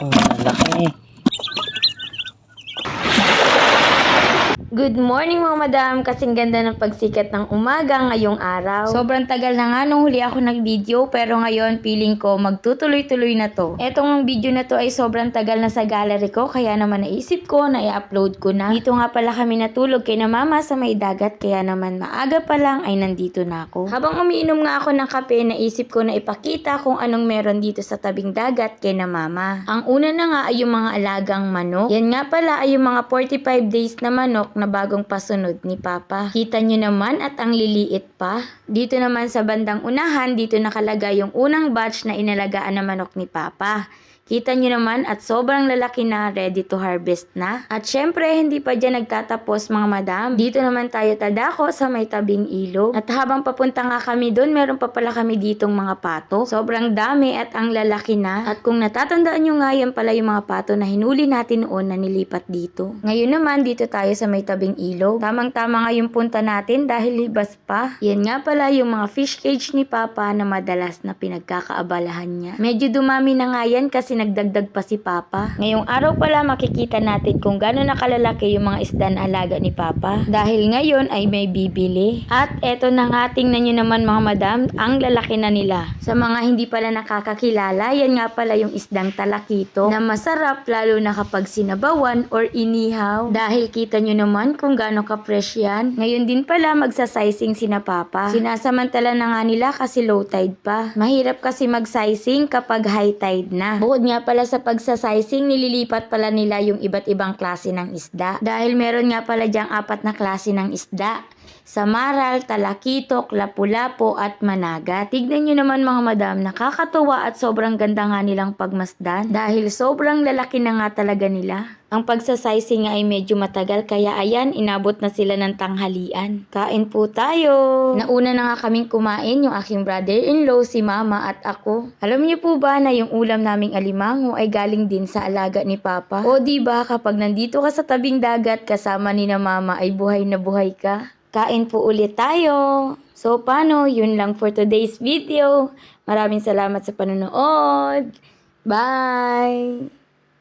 Oh, malaki. Good morning mga madam, kasing ganda ng pagsikat ng umaga ngayong araw. Sobrang tagal na nga nung huli ako nag-video pero ngayon feeling ko magtutuloy-tuloy na to. Etong video na to ay sobrang tagal na sa gallery ko kaya naman naisip ko na i-upload ko na. Dito nga pala kami natulog kay na mama sa may dagat kaya naman maaga pa lang ay nandito na ako. Habang umiinom nga ako ng kape, naisip ko na ipakita kung anong meron dito sa tabing dagat kay na mama. Ang una na nga ay yung mga alagang manok. Yan nga pala ay yung mga 45 days na manok na bagong pasunod ni Papa. Kita nyo naman at ang liliit pa. Dito naman sa bandang unahan, dito nakalagay yung unang batch na inalagaan na manok ni Papa. Kita nyo naman at sobrang lalaki na, ready to harvest na. At syempre, hindi pa dyan nagtatapos mga madam. Dito naman tayo tadako sa may tabing ilog. At habang papunta nga kami doon, meron pa pala kami ditong mga pato. Sobrang dami at ang lalaki na. At kung natatandaan nyo nga, yan pala yung mga pato na hinuli natin noon na nilipat dito. Ngayon naman, dito tayo sa may tabing ilog. Tamang-tama nga yung punta natin dahil libas pa. Yan nga pala yung mga fish cage ni Papa na madalas na pinagkakaabalahan niya. Medyo dumami na nga yan kasi nagdagdag pa si Papa. Ngayong araw pala makikita natin kung gano'n nakalalaki yung mga isda na alaga ni Papa. Dahil ngayon ay may bibili. At eto na nga, tingnan nyo naman mga madam, ang lalaki na nila. Sa mga hindi pala nakakakilala, yan nga pala yung isdang talakito na masarap lalo na kapag sinabawan or inihaw. Dahil kita nyo naman kung gaano ka-fresh yan. Ngayon din pala magsasizing sina Papa. Sinasamantala na nga nila kasi low tide pa. Mahirap kasi mag-sizing kapag high tide na. Bukod nga pala sa pagsasizing, nililipat pala nila yung iba't ibang klase ng isda. Dahil meron nga pala diyang apat na klase ng isda. Samaral, Talakitok, Lapu-Lapu at Managat. Tignan nyo naman mga madam, nakakatuwa at sobrang ganda nga nilang pagmasdan dahil sobrang lalaki na nga talaga nila. Ang pagsasizing nga ay medyo matagal kaya ayan, inabot na sila ng tanghalian. Kain po tayo! Nauna na nga kaming kumain yung aking brother-in-law, si mama at ako. Alam niyo po ba na yung ulam naming alimango ay galing din sa alaga ni Papa? O di ba kapag nandito ka sa tabing dagat kasama ni na mama ay buhay na buhay ka? Kain po ulit tayo. So, paano? Yun lang for today's video. Maraming salamat sa panonood. Bye!